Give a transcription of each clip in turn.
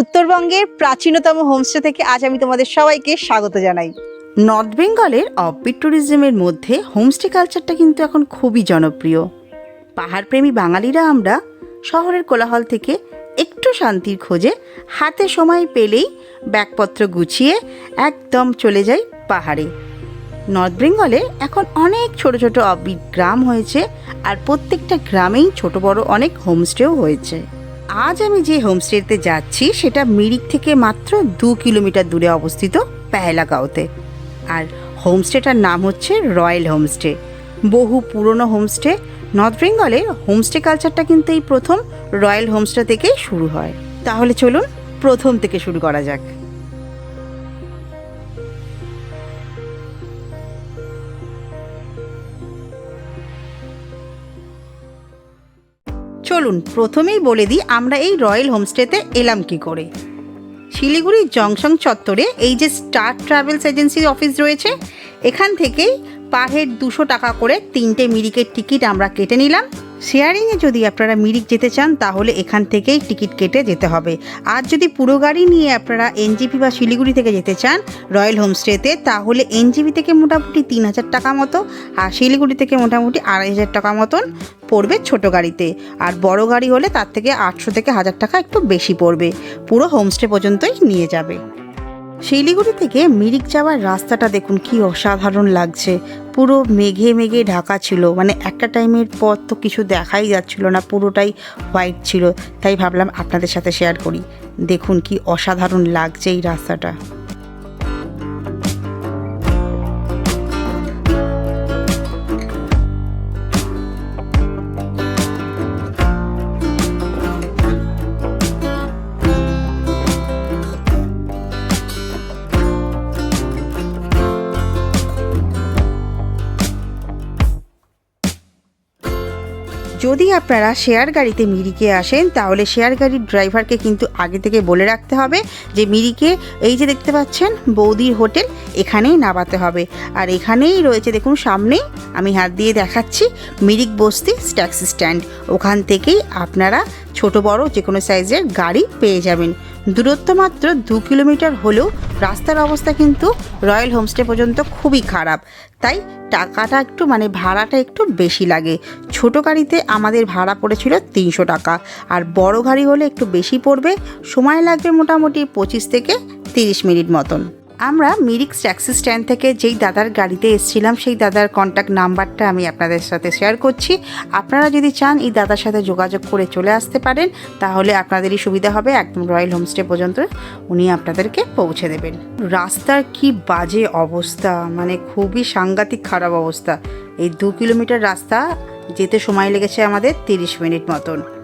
উত্তরবঙ্গের প্রাচীনতম হোমস্টে থেকে আজ আমি তোমাদের সবাইকে স্বাগত জানাই। নর্থ বেঙ্গলের অফবিট ট্যুরিজমের মধ্যে হোমস্টে কালচারটা কিন্তু এখন খুবই জনপ্রিয়। পাহাড়প্রেমী বাঙালিরা আমরা শহরের কোলাহল থেকে একটু শান্তির খোঁজে হাতে সময় পেলেই ব্যাগপত্র গুছিয়ে একদম চলে যাই পাহাড়ে। নর্থ বেঙ্গলে এখন অনেক ছোট ছোট অফবিট গ্রাম হয়েছে আর প্রত্যেকটা গ্রামেই ছোট বড় অনেক হোমস্টেও হয়েছে। আজ আমি যে হোমস্টেতে যাচ্ছি, সেটা মিরিক থেকে মাত্র দু কিলোমিটার দূরে অবস্থিত পেহেলাগাঁওতে। আর হোমস্টেটার নাম হচ্ছে রয়্যাল হোমস্টে বহু পুরনো হোমস্টে নর্থ বেঙ্গলে হোমস্টে কালচারটা কিন্তু এই প্রথম রয়্যাল হোমস্টে থেকেই শুরু হয়। তাহলে চলুন প্রথম থেকে শুরু করা যাক। চলুন, প্রথমেই বলে দিই আমরা এই রয়্যাল হোমস্টেতে এলাম কি করে। শিলিগুড়ি জংশন চত্বরে এই যে স্টার ট্রাভেলস এজেন্সির অফিস রয়েছে, এখান থেকেই পার হেড দুশো টাকা করে তিনটে মিরিকের টিকিট আমরা কেটে নিলাম। শেয়ারিংয়ে যদি আপনারা মিরিক যেতে চান, তাহলে এখান থেকেই টিকিট কেটে যেতে হবে। আর যদি পুরো গাড়ি নিয়ে আপনারা এনজিপি বা শিলিগুড়ি থেকে যেতে চান, রয়্যাল হোমস্টেতে, তাহলে এনজিপি থেকে মোটামুটি তিন হাজার টাকা মতো আর শিলিগুড়ি থেকে মোটামুটি আড়াই হাজার টাকা মতন পড়বে ছোট গাড়িতে। আর বড় গাড়ি হলে তার থেকে আটশো থেকে হাজার টাকা একটু বেশি পড়বে। পুরো হোমস্টে পর্যন্তই নিয়ে যাবে। শিলিগুড়ি থেকে মিরিক যাওয়ার রাস্তাটা দেখুন, কি অসাধারণ লাগছে। পুরো মেঘে মেঘে ঢাকা ছিল। মানে একটা টাইমের পর তো কিছু দেখাই যাচ্ছিল না, পুরোটাই হোয়াইট ছিল। তাই ভাবলাম আপনাদের সাথে শেয়ার করি। দেখুন, কি অসাধারণ লাগছে এই রাস্তাটা। যদি আপনারা শেয়ার গাড়িতে মিরিকে আসেন, তাহলে শেয়ার গাড়ির ড্রাইভারকে কিন্তু আগে থেকে বলে রাখতে হবে যে, মিরিকে এই যে দেখতে পাচ্ছেন, বৌদির হোটেল, এখানেই নামাতে হবে। আর এখানেই রয়েছে, দেখুন সামনেই আমি হাত দিয়ে দেখাচ্ছি, মিরিক বস্তি ট্যাক্সি স্ট্যান্ড। ওখান থেকেই আপনারা ছোট, বড় যে কোনো সাইজের গাড়ি পেয়ে যাবেন। দূরত্ব মাত্র দু কিলোমিটার হলেও রাস্তার অবস্থা কিন্তু রয়্যাল হোমস্টে পর্যন্ত খুবই খারাপ। তাই টাকাটা একটু মানে ভাড়াটা একটু বেশি লাগে। ছোট গাড়িতে আমাদের ভাড়া পড়েছিল তিনশো টাকা। আর বড় গাড়ি হলে একটু বেশি পড়বে। সময় লাগবে মোটামুটি পঁচিশ থেকে তিরিশ মিনিট মতন। আমরা মিরিক্স ট্যাক্সি স্ট্যান্ড থেকে যেই দাদার গাড়িতে এসেছিলাম, সেই দাদার কন্ট্যাক্ট নাম্বারটা আমি আপনাদের সাথে শেয়ার করছি। আপনারা যদি চান এই দাদার সাথে যোগাযোগ করে চলে আসতে পারেন, তাহলে আপনাদেরই সুবিধা হবে একদম রয়্যাল হোমস্টে পর্যন্ত উনি আপনাদেরকে পৌঁছে দেবেন। রাস্তার কি বাজে অবস্থা মানে খুবই সাংঘাতিক খারাপ অবস্থা। এই দু কিলোমিটার রাস্তা, যেতে সময় লেগেছে আমাদের তিরিশ মিনিট মতন।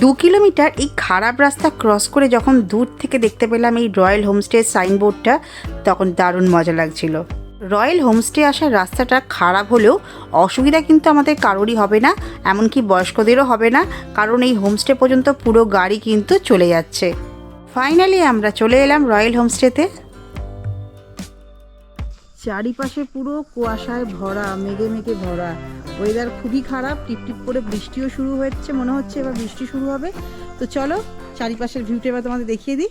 দু কিলোমিটার এই খারাপ রাস্তা ক্রস করে যখন দূর থেকে দেখতে পেলাম এই রয়্যাল হোমস্টে সাইনবোর্ডটা তখন দারুণ মজা লাগছিল। রয়্যাল হোমস্টে আসার রাস্তাটা খারাপ হলেও অসুবিধা কিন্তু আমাদের কারোরই হবে না, এমনকি বয়স্কদেরও হবে না, কারণ এই হোমস্টে পর্যন্ত পুরো গাড়ি কিন্তু চলে যাচ্ছে। ফাইনালি আমরা চলে এলাম রয়্যাল হোমস্টেতে চারিপাশে পুরো কুয়াশায় ভরা, মেঘে মেঘে ভরা। ওয়েদার খুবই খারাপ, টিপটিপ করে বৃষ্টিও শুরু হচ্ছে, মনে হচ্ছে এবার বৃষ্টি শুরু হবে। তো চলো, চারিপাশের ভিউটা এবার তোমাদের দেখিয়ে দিই।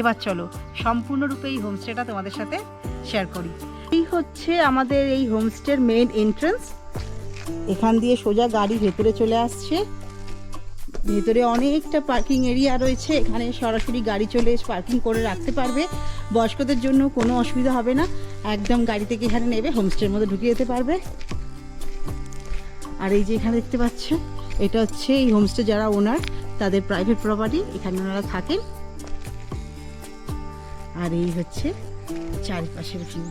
এবার চলো সম্পূর্ণরূপে এই হোমস্টেটা তোমাদের সাথে শেয়ার করি। এই হচ্ছে আমাদের এই হোমস্টের মেন এন্ট্রান্স এখান দিয়ে সোজা গাড়ি ভেতরে চলে আসছে। ভেতরে অনেকটা পার্কিং এরিয়া রয়েছে। এখানে সরাসরি গাড়ি চলে এসে পার্কিং করে রাখতে পারবে। বয়স্কদের জন্য কোনো অসুবিধা হবে না। একদম গাড়ি থেকে এখানে নেবে হোমস্টের মধ্যে ঢুকিয়ে যেতে পারবে। আর এই যে এখানে দেখতে পাচ্ছ, এটা হচ্ছে এই হোমস্টে যারা ওনার তাদের প্রাইভেট প্রপার্টি এখানে ওনারা থাকেন। আর এই হচ্ছে চারিপাশের ভিউ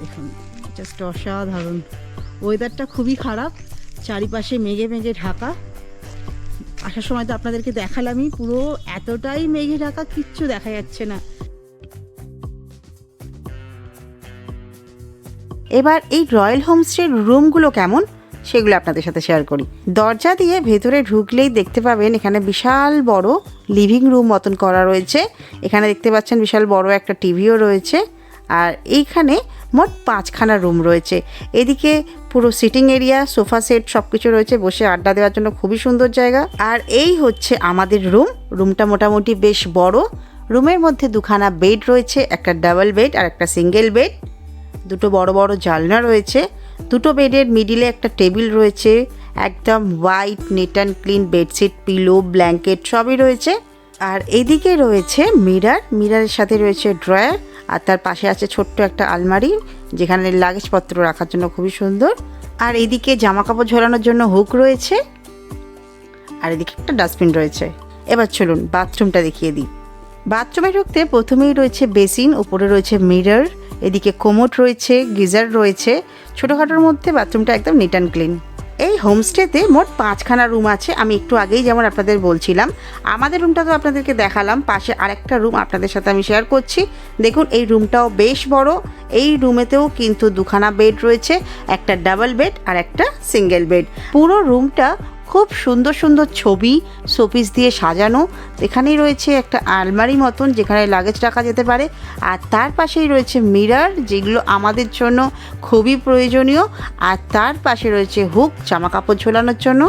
দেখুন জাস্ট অসাধারণ। ওয়েদারটা খুবই খারাপ, চারিপাশে মেঘে মেঘে ঢাকা। আসার সময় তো আপনাদেরকে দেখালামই, পুরো এতটাই মেঘে ঢাকা, কিচ্ছু দেখা যাচ্ছে না। এবার এই রয়্যাল হোমস্টের রুমগুলো কেমন? সেগুলো আপনাদের সাথে শেয়ার করি। দরজা দিয়ে ভেতরে ঢুকলেই দেখতে পাবেন এখানে বিশাল বড় লিভিং রুম মতন করা রয়েছে। এখানে দেখতে পাচ্ছেন বিশাল বড় একটা টিভিও রয়েছে আর এইখানে মোট পাঁচখানা রুম রয়েছে। এদিকে পুরো সিটিং এরিয়া সোফা সেট সব কিছু রয়েছে, বসে আড্ডা দেওয়ার জন্য খুবই সুন্দর জায়গা। আর এই হচ্ছে আমাদের রুম রুমটা মোটামুটি বেশ বড়। রুমের মধ্যে দুখানা বেড রয়েছে, একটা ডাবল বেড আর একটা সিঙ্গেল বেড দুটো বড় বড় জানলা রয়েছে। দুটো বেডের মিডিলে একটা টেবিল রয়েছে, একদম white neat and clean bedsheet pillow blanket সবই রয়েছে। আর এদিকে রয়েছে মিরার মিরারের সাথে রয়েছে ড্রয়ার আর তার পাশে আছে ছোট্ট একটা আলমারি, যেখানে লাগেজপত্র রাখার জন্য খুবই সুন্দর। আর এদিকে জামা কাপড় ঝোলানোর জন্য হুক রয়েছে, আর এদিকে একটা ডাস্টবিন রয়েছে। এবার চলুন বাথরুমটা দেখিয়ে দিই। বাথরুমে ঢুকতে প্রথমেই রয়েছে বেসিন উপরে রয়েছে মিরর এদিকে কোমোট রয়েছে, গিজার রয়েছে ছোটোখাটোর মধ্যে বাথরুমটা একদম নিট অ্যান্ড ক্লিন এই হোমস্টেতে মোট পাঁচখানা রুম আছে, আমি একটু আগেই যেমন আপনাদের বলছিলাম। আমাদের রুমটা তো আপনাদেরকে দেখালাম, পাশে আরেকটা রুম আপনাদের সাথে আমি শেয়ার করছি। দেখুন, এই রুমটাও বেশ বড়, এই রুমেতেও কিন্তু দুখানা বেড রয়েছে, একটা ডাবল বেড আর একটা সিঙ্গেল বেড পুরো রুমটা খুব সুন্দর সুন্দর ছবি, শোপিস দিয়ে সাজানো। এখানেই রয়েছে একটা আলমারি মতন যেখানে লাগেজ রাখা যেতে পারে। আর তার পাশেই রয়েছে মিরার যেগুলো আমাদের জন্য খুবই প্রয়োজনীয়। আর তার পাশে রয়েছে হুক জামা কাপড় ঝোলানোর জন্য।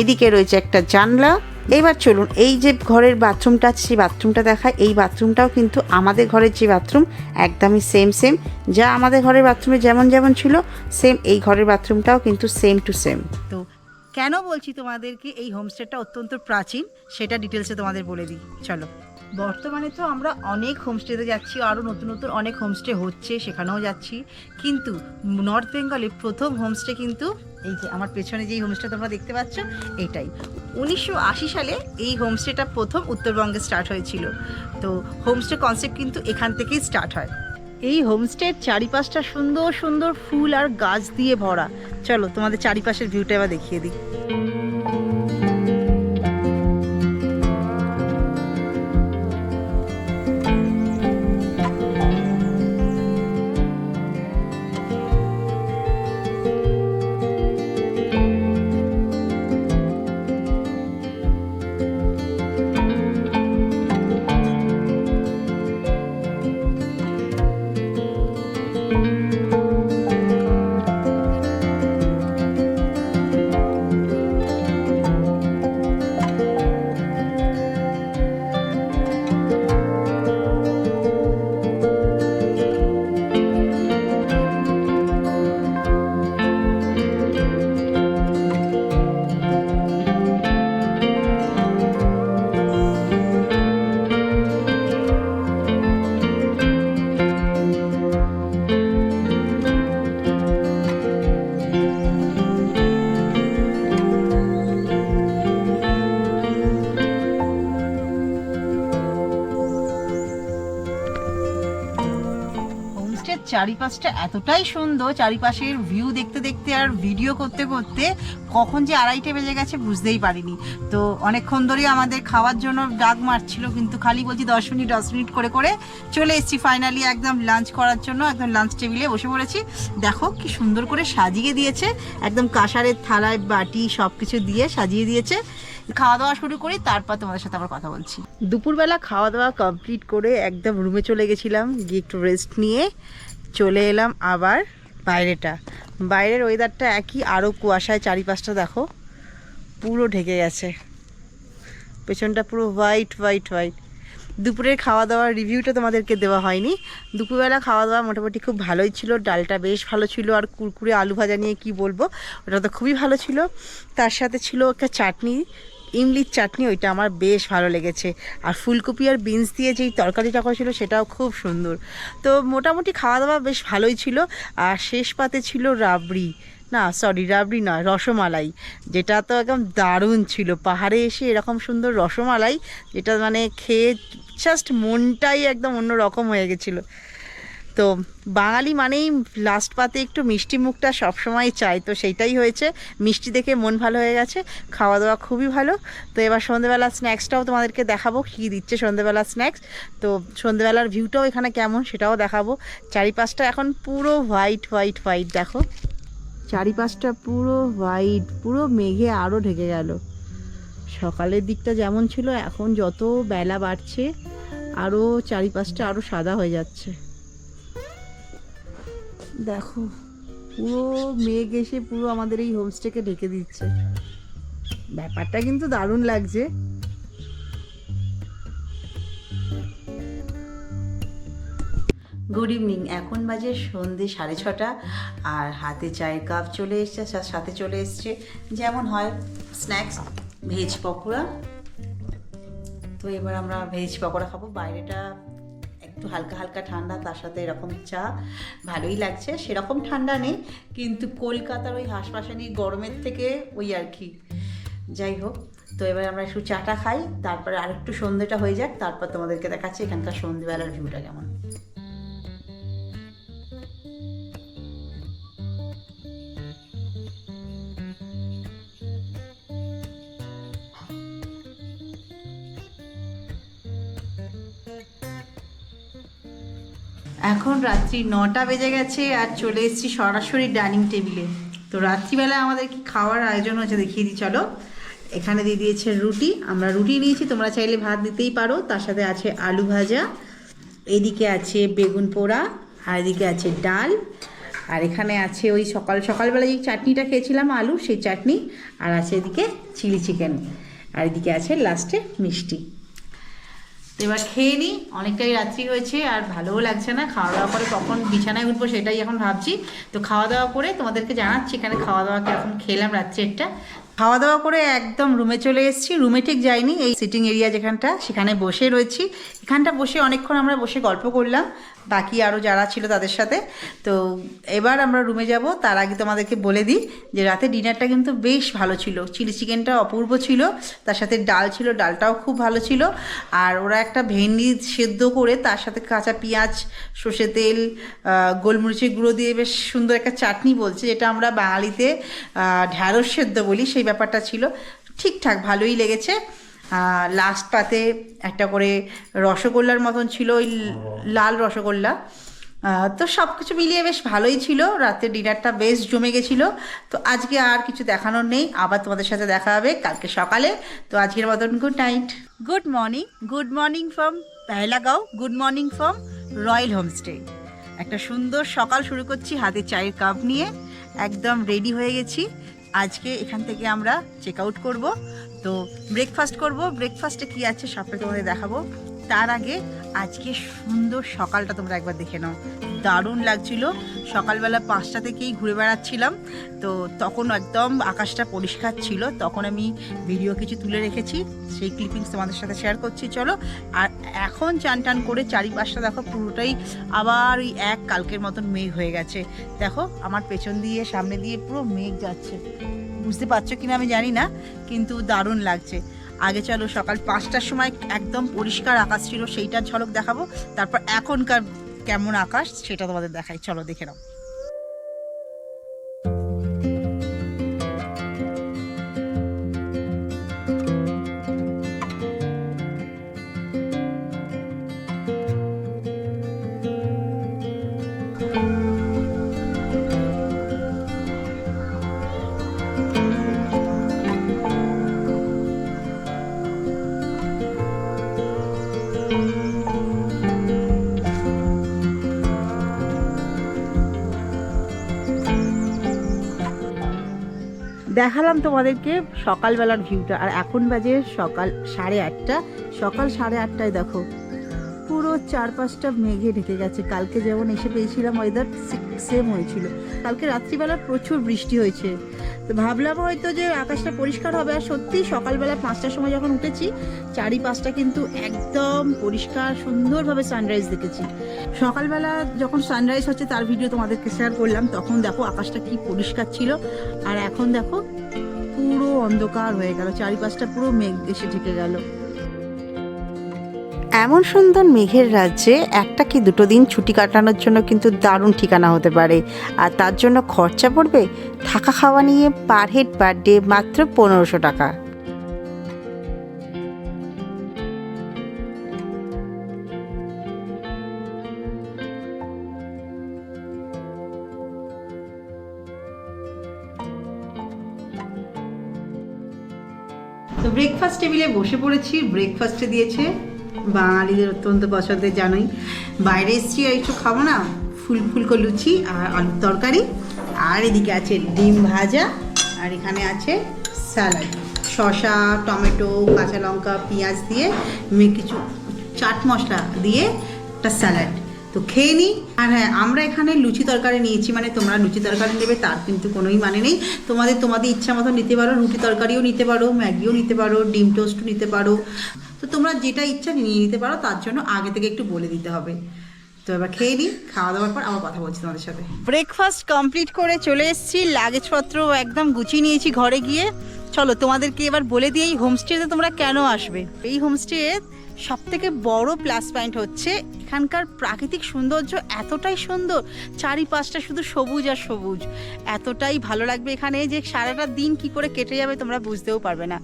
এদিকে রয়েছে একটা জানলা। এবার চলুন, এই যে ঘরের বাথরুমটা আছে সেই বাথরুমটা দেখায় এই বাথরুমটাও কিন্তু আমাদের ঘরের যে বাথরুম একদমই সেম সেম যা আমাদের ঘরের বাথরুমে যেমন যেমন ছিল সেম এই ঘরের বাথরুমটাও কিন্তু সেম টু সেম তো কেন বলছি তোমাদেরকে এই হোমস্টেটা অত্যন্ত প্রাচীন? সেটা ডিটেলসে তোমাদের বলে দিই। চলো। বর্তমানে তো আমরা অনেক হোমস্টেতে যাচ্ছি, আরও নতুন নতুন অনেক হোমস্টে হচ্ছে, সেখানেও যাচ্ছি। কিন্তু নর্থ বেঙ্গলে প্রথম হোমস্টে কিন্তু এই যে আমার পেছনে যেই হোমস্টে তোমরা দেখতে পাচ্ছ এইটাই উনিশশো সালে এই হোমস্টেটা প্রথম উত্তরবঙ্গে স্টার্ট হয়েছিল। তো হোমস্টে কনসেপ্ট কিন্তু এখান থেকেই স্টার্ট হয়। এই হোমস্টের চারিপাশটা সুন্দর সুন্দর ফুল আর গাছ দিয়ে ভরা। চলো তোমাদের চারিপাশের ভিউটা এবার দেখিয়ে দিই। চারিপাশটা এতটাই সুন্দর চারিপাশের ভিউ দেখতে দেখতে আর ভিডিও করতে করতে কখন যে আড়াইটে বেজে গেছে বুঝতেই পারিনি। তো অনেকক্ষণ ধরেই আমাদের খাওয়ার জন্য ডাক মারছিল, কিন্তু খালি বলছি দশ মিনিট দশ মিনিট করে করে চলে এসেছি ফাইনালি একদম লাঞ্চ করার জন্য, একদম লাঞ্চ টেবিলে বসে পড়েছি। দেখো কি সুন্দর করে সাজিয়ে দিয়েছে, একদম কাঁসারের থালায় বাটি সব কিছু দিয়ে সাজিয়ে দিয়েছে। খাওয়া দাওয়া শুরু করি, তারপর তোমাদের সাথে আবার কথা বলছি। দুপুরবেলা খাওয়া দাওয়া কমপ্লিট করে একদম রুমে চলে গেছিলাম, গিয়ে একটু রেস্ট নিয়ে চলে এলাম আবার বাইরেটা। বাইরের ওয়েদারটা একই আরও কুয়াশায় চারিপাশটা দেখো, পুরো ঢেকে গেছে। পেছনটা পুরো হোয়াইট হোয়াইট হোয়াইট দুপুরের খাওয়া দাওয়ার রিভিউটা তোমাদেরকে দেওয়া হয়নি। দুপুরবেলা খাওয়া দাওয়া মোটামুটি খুব ভালোই ছিল, ডালটা বেশ ভালো ছিল, আর কুরকুরে আলু ভাজা নিয়ে কি বলব, ওটা তো খুবই ভালো ছিল। তার সাথে ছিল একটা চাটনি ইমলির চাটনি, ওইটা আমার বেশ ভালো লেগেছে। আর ফুলকপি আর বিনস দিয়ে যেই তরকারিটা করেছিল, সেটাও খুব সুন্দর। তো মোটামুটি খাওয়া দাওয়া বেশ ভালোই ছিল। আর শেষ পাতে ছিল রাবড়ি। না সরি রাবড়ি নয়, রসমালাই। যেটা তো একদম দারুণ ছিল। পাহাড়ে এসে এরকম সুন্দর রসমালাই, যেটা মানে খেয়ে জাস্ট মনটাই একদম অন্য রকম হয়ে গেছিল। তো বাঙালি মানেই লাস্ট পাতে একটু মিষ্টি মুখটা সবসময় চাই, তো সেইটাই হয়েছে। মিষ্টি দেখে মন ভালো হয়ে গেছে খাওয়া দাওয়া খুবই ভালো। তো এবার সন্ধেবেলা স্ন্যাক্সটাও তোমাদেরকে দেখাবো, কী দিচ্ছে সন্ধেবেলা স্ন্যাক্স তো সন্ধেবেলার ভিউটাও এখানে কেমন সেটাও দেখাবো। চারিপাশটা এখন পুরো হোয়াইট হোয়াইট হোয়াইট দেখো। চারিপাশটা পুরো হোয়াইট পুরো মেঘে আরও ঢেকে গেল। সকালের দিকটা যেমন ছিল, এখন যত বেলা বাড়ছে আরও চারিপাশটা আরও সাদা হয়ে যাচ্ছে। দেখো, পুরো মেঘ এসে পুরো আমাদের এই হোমস্টেকে ঢেকে দিচ্ছে। ব্যাপারটা কিন্তু দারুণ লাগছে। গুড ইভিনিং এখন বাজে সন্ধে সাড়ে ছটা, আর হাতে চায়ের কাপ চলে এসছে সাথে চলে এসছে, যেমন হয় স্ন্যাক্স ভেজ পকোড়া। তো এবার আমরা ভেজ পকোড়া খাব। বাইরেটা একটু হালকা হালকা ঠান্ডা, তার সাথে এরকম চা, ভালোই লাগছে। সেরকম ঠান্ডা নেই, কিন্তু কলকাতার ওই হাঁসপাশানির গরমের থেকে ওই আর কি। যাই হোক, তো এবার আমরা একটু চাটা খাই, তারপরে আরেকটু সন্ধ্যেটা হয়ে যাক, তারপর তোমাদেরকে দেখাচ্ছি এখানকার সন্ধ্যেবেলার ভিউটা কেমন। এখন রাত্রি নটা বেজে গেছে আর চলে এসেছি সরাসরি ডাইনিং টেবিলে। তো রাত্রিবেলা আমাদের কি খাওয়ার আয়োজন হচ্ছে দেখিয়ে দিই, চলো। এখানে দিয়ে দিয়েছে রুটি, আমরা রুটি নিয়েছি, তোমরা চাইলে ভাত দিতেই পারো। তার সাথে আছে আলু ভাজা, এদিকে আছে বেগুন পোড়া, আর এদিকে আছে ডাল। আর এখানে আছে ওই সকাল, সকালবেলা যে চাটনিটা খেয়েছিলাম, আলু, সেই চাটনি, আর আছে এদিকে চিলি চিকেন, আর এদিকে আছে লাস্টে মিষ্টি। তো এবার খেয়ে নিই অনেকটাই রাত্রি হয়েছে আর ভালোও লাগছে না খাওয়া দাওয়া করে কখন বিছানায় উঠবো সেটাই এখন ভাবছি। তো খাওয়া দাওয়া করে তোমাদেরকে জানাচ্ছি এখানে খাওয়া দাওয়া এখন খেলাম রাত্রেরটা খাওয়া দাওয়া করে একদম রুমে চলে এসেছি রুমে ঠিক যাইনি, এই সিটিং এরিয়া যেখানটা, সেখানে বসে রয়েছি। এখানটা বসে অনেকক্ষণ আমরা বসে গল্প করলাম বাকি আরও যারা ছিল তাদের সাথে। তো এবার আমরা রুমে যাব। তার আগে তোমাদেরকে বলে দিই যে রাতে ডিনারটা কিন্তু বেশ ভালো ছিল। চিলি চিকেনটা অপূর্ব ছিল, তার সাথে ডাল ছিল, ডালটাও খুব ভালো ছিল। আর ওরা একটা ভেন্ডি সেদ্ধ করে তার সাথে কাঁচা পেঁয়াজ, সর্ষে তেল গোলমরিচের গুঁড়ো দিয়ে বেশ সুন্দর একটা চাটনি বলছে, যেটা আমরা বাঙালিতে ঢ্যাঁড়স সেদ্ধ বলি, সেই ব্যাপারটা ছিল। ঠিকঠাক ভালোই লেগেছে। লাস্ট পাতে একটা করে রসগোল্লার মতন ছিল ওই লাল রসগোল্লা। তো সব কিছু মিলিয়ে বেশ ভালোই ছিল। রাতের ডিনারটা বেশ জমে গেছিল। তো আজকে আর কিছু দেখানোর নেই। আবার তোমাদের সাথে দেখা হবে কালকে সকালে। তো আজকের মতন good night good morning good morning from Pahalgam good morning from royal homestay একটা সুন্দর সকাল শুরু করছি হাতে চায়ের কাপ নিয়ে। একদম রেডি হয়ে গেছি। আজকে এখান থেকে আমরা চেক আউট করব। তো ব্রেকফাস্ট করব। ব্রেকফাস্টে কি আছে সবটা তোমাদের দেখাবো। তার আগে আজকে সুন্দর সকালটা তোমরা একবার দেখে নাও। দারুণ লাগছিল। সকালবেলা পাঁচটা থেকেই ঘুরে বেড়াচ্ছিলাম। তো তখন একদম আকাশটা পরিষ্কার ছিল। তখন আমি ভিডিও কিছু তুলে রেখেছি। সেই ক্লিপিংস তোমাদের সাথে শেয়ার করছি। চলো। আর এখন চান টান করে চারিপাশটা দেখো, পুরোটাই আবার ওই এক কালকের মতন মেঘ হয়ে গেছে। দেখো, আমার পেছন দিয়ে, সামনে দিয়ে পুরো মেঘ যাচ্ছে। বুঝতে পারছ কিনা আমি জানি না, কিন্তু দারুণ লাগছে। আগে চলো, সকাল পাঁচটার সময় একদম পরিষ্কার আকাশ ছিল, সেইটার ঝলক দেখাবো। তারপর এখনকার কেমন আকাশ, সেটা তোমাদের দেখাই। চলো, দেখে নাও। দেখালাম তোমাদেরকে সকালবেলার ভিউটা আর এখন বাজে সকাল সাড়ে আটটা। সকাল সাড়ে আটটায় দেখো। পুরো চারপাশটা মেঘে ঢেকে গেছে। কালকে যেমন এসে পেয়েছিলাম ওয়েদার সেম হয়েছিল। কালকে রাত্রিবেলা প্রচুর বৃষ্টি হয়েছে। তো ভাবলাম হয়তো যে আকাশটা পরিষ্কার হবে। আর সত্যি সকালবেলা পাঁচটার সময় যখন উঠেছি, চারিপাশটা কিন্তু একদম পরিষ্কার, সুন্দরভাবে সানরাইজ দেখেছি। সকালবেলা যখন সানরাইজ হচ্ছে, তার ভিডিও তোমাদেরকে শেয়ার করলাম, তখন দেখো আকাশটা কি পরিষ্কার ছিল। আর এখন দেখো পুরো অন্ধকার হয়ে গেল। চারিপাশটা পুরো মেঘ এসে ঢেকে গেল। এমন সুন্দর মেঘের রাজ্যে একটা কি দুটো দিন ছুটি কাটানোর জন্য কিন্তু দারুণ ঠিকানা হতে পারে। আর তার জন্য খরচা পড়বে থাকা খাওয়া নিয়ে পার হেড পার ডে মাত্র পনেরোশো টাকা। তো ব্রেকফাস্ট টেবিলে বসে পড়েছি ব্রেকফাস্টে দিয়েছে বাঙালিদের অত্যন্ত পছন্দের, জানোই। বাইরে এসছি, আর একটু খাব না, ফুল ফুলকো লুচি আর আলুর তরকারি। আর এদিকে আছে ডিম ভাজা, আর এখানে আছে স্যালাড। শসা, টমেটো, কাঁচা লঙ্কা, পেঁয়াজ দিয়ে কিছু চাট মশলা দিয়ে একটা স্যালাড। তো খেয়ে নিই আর হ্যাঁ আমরা এখানে লুচি তরকারি নিয়েছি মানে তোমরা লুচি তরকারি নেবে, তার কিন্তু কোনোই মানে নেই। তোমাদের তোমাদের ইচ্ছা মতো নিতে পারো, রুটি তরকারিও নিতে পারো, ম্যাগিও নিতে পারো, ডিম টোস্টও নিতে পারো। তো তোমরা যেটা ইচ্ছা নিয়ে নিতে পারো, তার জন্য আগে থেকে একটু বলে দিতে হবে। তো এবার খেয়ে নিই খাওয়া দাওয়ার পর আবার কথা বলছি তোমাদের সাথে। ব্রেকফাস্ট কমপ্লিট করে চলে এসেছি, লাগেজপত্র একদম গুছিয়ে নিয়েছি ঘরে গিয়ে। চলো তোমাদেরকে এবার বলে দিই এই হোমস্টেতে তোমরা কেন আসবে? এই হোমস্টে সব থেকে বড় প্লাস পয়েন্ট হচ্ছে এখানকার প্রাকৃতিক সৌন্দর্য এতটাই সুন্দর, চারিপাশটা শুধু সবুজ আর সবুজ। এতটাই ভালো লাগবে এখানে যে সারাটা দিন কি করে কেটে যাবে তোমরা বুঝতেও পারবে না।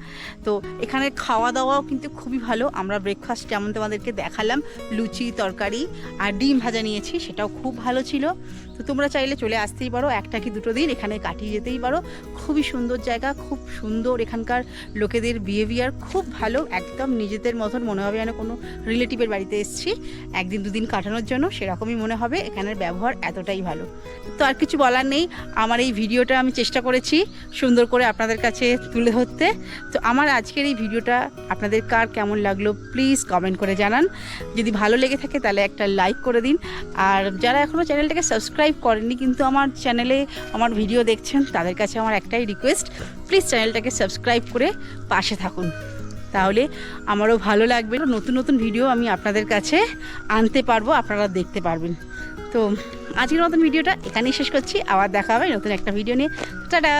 তো এখানে খাওয়া দাওয়াও কিন্তু খুবই ভালো। আমরা ব্রেকফাস্ট যেমন তোমাদেরকে দেখালাম, লুচি, তরকারি আর ডিম ভাজা নিয়েছি, সেটাও খুব ভালো ছিল। তো তোমরা চাইলে চলে আসতেই পারো, একটা কি দুটো দিন এখানে কাটিয়ে যেতেই পারো। খুবই সুন্দর জায়গা, খুব সুন্দর এখানকার লোকেদের বিহেভিয়ার খুব ভালো। একদম নিজেদের মতন মনে হবে যেন কোনো রিলেটিভের বাড়িতে এসেছি। একদিন দুদিন কাটানোর জন্য সেরকমই মনে হবে, এখানের ব্যবহার এতটাই ভালো। তো আর কিছু বলার নেই, আমার এই ভিডিওটা আমি চেষ্টা করেছি সুন্দর করে আপনাদের কাছে তুলে ধরতে। তো আমার আজকের এই ভিডিওটা আপনাদের কার কেমন লাগল প্লিজ কমেন্ট করে জানান। যদি ভালো লেগে থাকে তাহলে একটা লাইক করে দিন। আর যারা এখনও চ্যানেলটাকে সাবস্ক্রাইব করেননি কিন্তু আমার চ্যানেলে আমার ভিডিও দেখছেন, তাদের কাছে আমার একটাই রিকোয়েস্ট, প্লিজ চ্যানেলটাকে সাবস্ক্রাইব করে পাশে থাকুন। তাহলে আমারও ভালো লাগবে। নতুন নতুন ভিডিও আমি আপনাদের কাছে আনতে পারব, আপনারা দেখতে পারবেন। তো, আজকের মতন ভিডিওটা এখানেই শেষ করছি। আবার দেখা হবে নতুন একটা ভিডিও নিয়ে। টাটা!